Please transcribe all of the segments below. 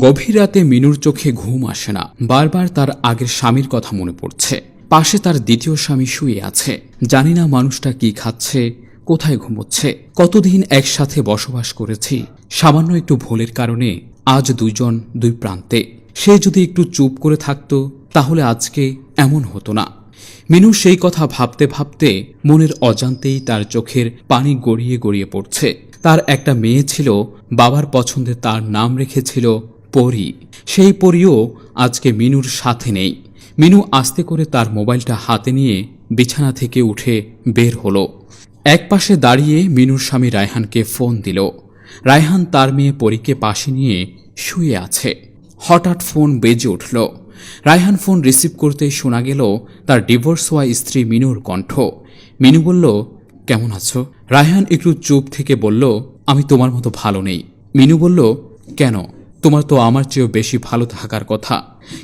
গভীর রাতে মিনুর চোখে ঘুম আসে না। বারবার তার আগের স্বামীর কথা মনে পড়ছে। পাশে তার দ্বিতীয় স্বামী শুয়ে আছে। জানি না মানুষটা কি খাচ্ছে, কোথায় ঘুমোচ্ছে, কতদিন একসাথে বসবাস করেছি। সামান্য একটু ভুলের কারণে আজ দুইজন, দুই প্রান্তে। সে যদি একটু চুপ করে থাকতো, তাহলে আজকে এমন হতো না। মিনু সেই কথা ভাবতে ভাবতে মনের অজান্তেই তার চোখের পানি গড়িয়ে গড়িয়ে পড়ছে। তার একটা মেয়ে ছিল, বাবার পছন্দে তার নাম রেখেছিল পরি। সেই পরিও আজকে মিনুর সাথে নেই। মিনু আস্তে করে তার মোবাইলটা হাতে নিয়ে বিছানা থেকে উঠে বের হলো। একপাশে দাঁড়িয়ে মিনুর স্বামী রায়হানকে ফোন দিল। রায়হান তার মেয়ে পরীকে পাশে নিয়ে শুয়ে আছে। হঠাৎ ফোন বেজে উঠল। রায়হান ফোন রিসিভ করতেই শোনা গেল তার ডিভোর্স হওয়া স্ত্রী মিনুর কণ্ঠ। মিনু বলল, কেমন আছো? রায়হান একটু চুপ থেকে বলল, আমি তোমার মতো ভালো নেই। মিনু বলল, কেন? তোমার তো আমার চেয়েও বেশি ভালো থাকার কথা।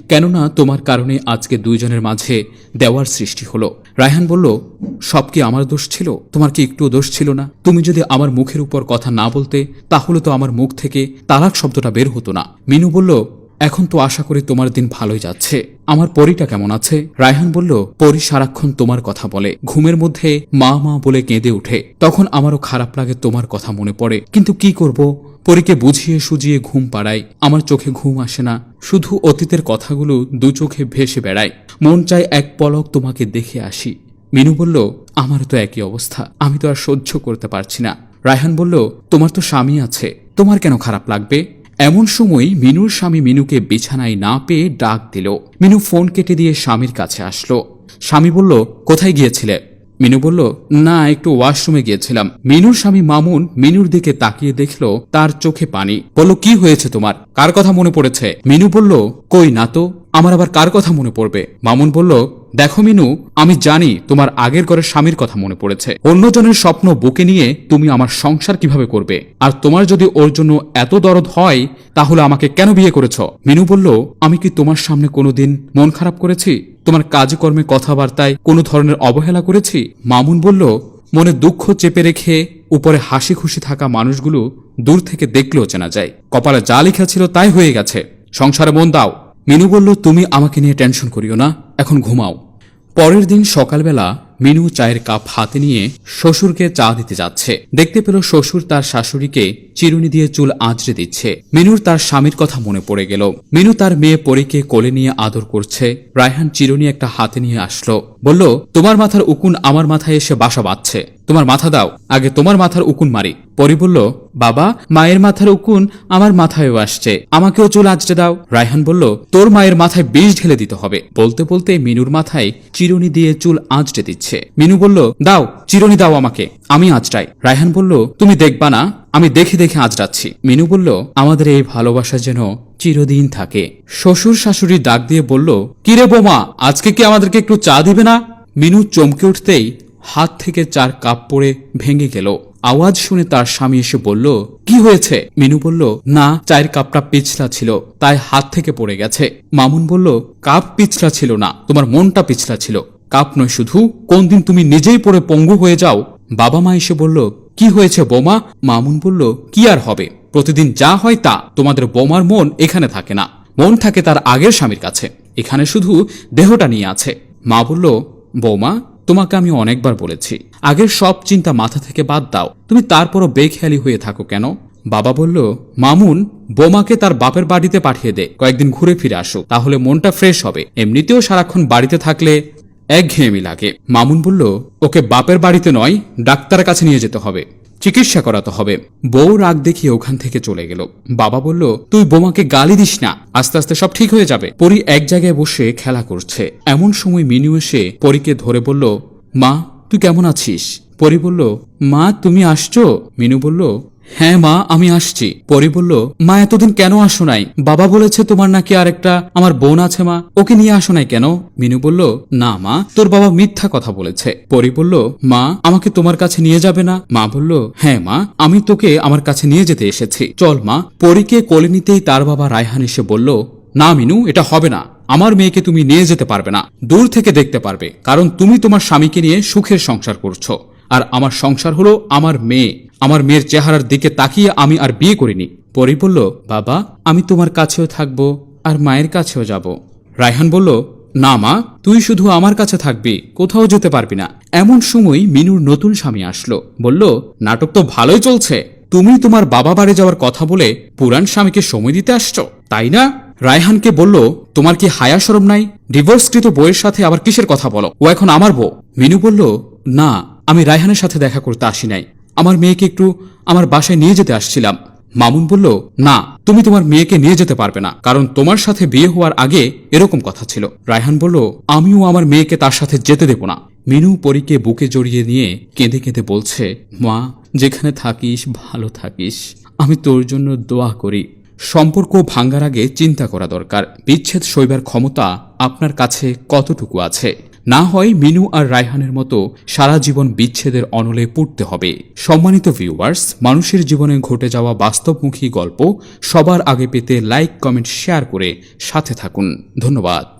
কেননা তোমার কারণে আজকে দুইজনের মাঝে দেওয়ার সৃষ্টি হলো। রায়হান বলল, সব কি আমার দোষ ছিল? তোমার কি একটুও দোষ ছিল না? তুমি যদি আমার মুখের উপর কথা না বলতে, তাহলে তো আমার মুখ থেকে তালাক শব্দটা বের হতো না। মিনু বলল, এখন তো আশা করি তোমার দিন ভালোই যাচ্ছে। আমার পরিটা কেমন আছে? রায়হান বলল, পরি সারাক্ষণ তোমার কথা বলে। ঘুমের মধ্যে মা মা বলে কেঁদে ওঠে। তখন আমারও খারাপ লাগে তোমার কথা মনে পড়ে। কিন্তু কি করব? পরীকে বুঝিয়ে সুজিয়ে ঘুম পাড়াই আমার চোখে ঘুম আসে না। শুধু অতীতের কথাগুলো দু চোখে ভেসে বেড়ায়। মন চায় এক পলক তোমাকে দেখে আসি। মিনু বলল আমার তো একই অবস্থা। আমি তো আর সহ্য করতে পারছি না। রায়হান বলল, তোমার তো স্বামী আছে। তোমার কেন খারাপ লাগবে? এমন সময় মিনুর স্বামী মিনুকে বিছানায় না পেয়ে ডাক দিল। মিনু ফোন কেটে দিয়ে স্বামীর কাছে আসলো। স্বামী বলল, কোথায় গিয়েছিলে? মিনু বলল, না, একটু ওয়াশরুমে গিয়েছিলাম। মিনুর স্বামী মামুন মিনুর দিকে তাকিয়ে দেখল তার চোখে পানি। বলল, কি হয়েছে তোমার? কার কথা মনে পড়েছে? মিনু বলল, কই না তো, আমার আবার কার কথা মনে পড়বে? মামুন বলল, দেখো মিনু, আমি জানি তোমার আগের ঘরের স্বামীর কথা মনে পড়েছে। অন্যজনের স্বপ্ন বুকে নিয়ে তুমি আমার সংসার কীভাবে করবে? আর তোমার যদি ওর জন্য এত দরদ হয়, তাহলে আমাকে কেন বিয়ে করেছ? মিনু বলল, আমি কি তোমার সামনে কোনোদিন মন খারাপ করেছি? তোমার কাজকর্মে কথাবার্তায় কোনো ধরনের অবহেলা করেছি? মামুন বলল, মনে দুঃখ চেপে রেখে উপরে হাসি খুশি থাকা মানুষগুলো দূর থেকে দেখলেও চেনা যায়। কপালে যা লেখা ছিল তাই হয়ে গেছে। সংসারে মন দাও। মিনু বলল, তুমি আমাকে নিয়ে টেনশন করিও না, এখন ঘুমাও। পরের দিন সকালবেলা মিনু চায়ের কাপ হাতে নিয়ে শ্বশুরকে চা দিতে যাচ্ছে। দেখতে পেল শ্বশুর তার শাশুড়িকে চিরুনি দিয়ে চুল আঁচড়ে দিচ্ছে। মিনুর তার স্বামীর কথা মনে পড়ে গেল। মিনু তার মেয়ে পরীকে কোলে নিয়ে আদর করছে। রায়হান চিরুনি একটা হাতে নিয়ে আসলো। বলল, তোমার মাথার উকুন আমার মাথায় এসে বাসা বাঁধছে। তোমার মাথা দাও, আগে তোমার মাথার উকুন মারি। পরি বলল, বাবা, মায়ের মাথার উকুন আমার মাথায়ও আসছে। আমাকেও চুল আঁচড়ে দাও। রায়হান বলল, তোর মায়ের মাথায় বিষ ঢেলে দিতে হবে। বলতে বলতে মিনুর মাথায় চিরুনি দিয়ে চুল আঁচড়ে দিচ্ছে। মিনু বলল, দাও, চিরুনি দাও আমাকে, আমি আঁচড়াই। রায়হান বলল, তুমি দেখবা না আমি দেখে দেখে আঁচড়াচ্ছি মিনু বলল, আমাদের এই ভালোবাসা যেন চিরদিন থাকে। শ্বশুর শাশুড়ি ডাক দিয়ে বলল, কিরে বোমা, আজকে কি আমাদেরকে একটু চা দিবে না? মিনু চমকে উঠতেই হাত থেকে চার কাপ পড়ে ভেঙে গেল। আওয়াজ শুনে তার স্বামী এসে বলল, কি হয়েছে? মিনু বলল, না, চায়ের কাপটা পিছলা ছিল, তাই হাত থেকে পড়ে গেছে। মামুন বলল, কাপ পিছলা ছিল না, তোমার মনটা পিছলা ছিল। কাপ নয় শুধু কোন দিন তুমি নিজেই পড়ে পঙ্গু হয়ে যাও। বাবা মা এসে বলল কি হয়েছে বোমা? মামুন বলল, কি আর হবে? প্রতিদিন যা হয় তা। তোমাদের বোমার মন এখানে থাকে না। মন থাকে তার আগের স্বামীর কাছে। এখানে শুধু দেহটা নিয়ে আছে। মা বলল, বৌমা, তোমাকে আমি অনেকবার বলেছি। আগের সব চিন্তা মাথা থেকে বাদ দাও। তুমি তারপরও বেখেয়ালি হয়ে থাকো কেন? বাবা বলল, মামুন, বোমাকে তার বাপের বাড়িতে পাঠিয়ে দে। কয়েকদিন ঘুরে ফিরে আসো। তাহলে মনটা ফ্রেশ হবে। এমনিতেও সারাক্ষণ বাড়িতে থাকলে একঘেয়েমি লাগে। মামুন বলল, ওকে বাপের বাড়িতে নয়, ডাক্তারের কাছে নিয়ে যেতে হবে। চিকিৎসা করাতে হবে। বউ রাগ দেখিয়ে ওখান থেকে চলে গেল। বাবা বলল, তুই বোমাকে গালি দিস না। আস্তে আস্তে সব ঠিক হয়ে যাবে। পরি এক জায়গায় বসে খেলা করছে। এমন সময় মিনু এসে পরীকে ধরে বলল, মা, তুই কেমন আছিস? পরি বলল, মা, তুমি আসছো? মিনু বলল হ্যাঁ মা, আমি আসছি। পরি বলল, মা, এতদিন কেন আসো নাই? বাবা বলেছে তোমার নাকি আর একটা আমার বোন আছে মা, ওকে নিয়ে আসো নাই কেন? মিনু বলল, না মা, তোর বাবা মিথ্যা কথা বলেছে। পরি বলল, মা, আমাকে তোমার কাছে নিয়ে যাবে না? মা বলল হ্যাঁ মা, আমি তোকে আমার কাছে নিয়ে যেতে এসেছি। চল মা। পরীকে কোলে নিতেই তার বাবা রায়হান এসে বলল, না মিনু, এটা হবে না। আমার মেয়েকে তুমি নিয়ে যেতে পারবে না। দূর থেকে দেখতে পারবে, কারণ তুমি তোমার স্বামীকে নিয়ে সুখের সংসার করছ। আর আমার সংসার হলো আমার মেয়ে। আমার মেয়ের চেহারার দিকে তাকিয়ে আমি আর বিয়ে করিনি। পরি বলল, বাবা, আমি তোমার কাছেও থাকব আর মায়ের কাছেও যাব। রায়হান বলল, না মা, তুই শুধু আমার কাছে থাকবি, কোথাও যেতে পারবি না। এমন সময় মিনুর নতুন স্বামী আসলো। বলল, নাটক তো ভালোই চলছে। তুমি তোমার বাবা বাড়ি যাওয়ার কথা বলে পুরান স্বামীকে সময় দিতে আসছো, তাই না? রায়হানকে বলল, তোমার কি হায়া সরম নাই? ডিভোর্সকৃত বইয়ের সাথে আবার কিসের কথা বলো? ও এখন আমার বউ। মিনু বলল, না, আমি রায়হানের সাথে দেখা করতে আসি নাই। আমার মেয়েকে একটু আমার বাসায় নিয়ে যেতে আসছিলাম। মামুন বলল, না, তুমি তোমার মেয়েকে নিয়ে যেতে পারবে না, কারণ তোমার সাথে বিয়ে হওয়ার আগে এরকম কথা ছিল। রায়হান বলল, আমিও আমার মেয়েকে তার সাথে যেতে দেব না। মিনু পরীকে বুকে জড়িয়ে নিয়ে কেঁদে কেঁদে বলছে, মা, যেখানে থাকিস, ভালো থাকিস। আমি তোর জন্য দোয়া করি। সম্পর্ক ভাঙ্গার আগে চিন্তা করা দরকার। বিচ্ছেদ সইবার ক্ষমতা আপনার কাছে কতটুকু আছে? না হয় মিনু আর রায়হানের মতো সারা জীবন বিচ্ছেদের অনলে পড়তে হবে। সম্মানিত ভিউয়ার্স মানুষের জীবনে ঘটে যাওয়া বাস্তবমুখী গল্প সবার আগে পেতে লাইক কমেন্ট শেয়ার করে সাথে থাকুন। ধন্যবাদ।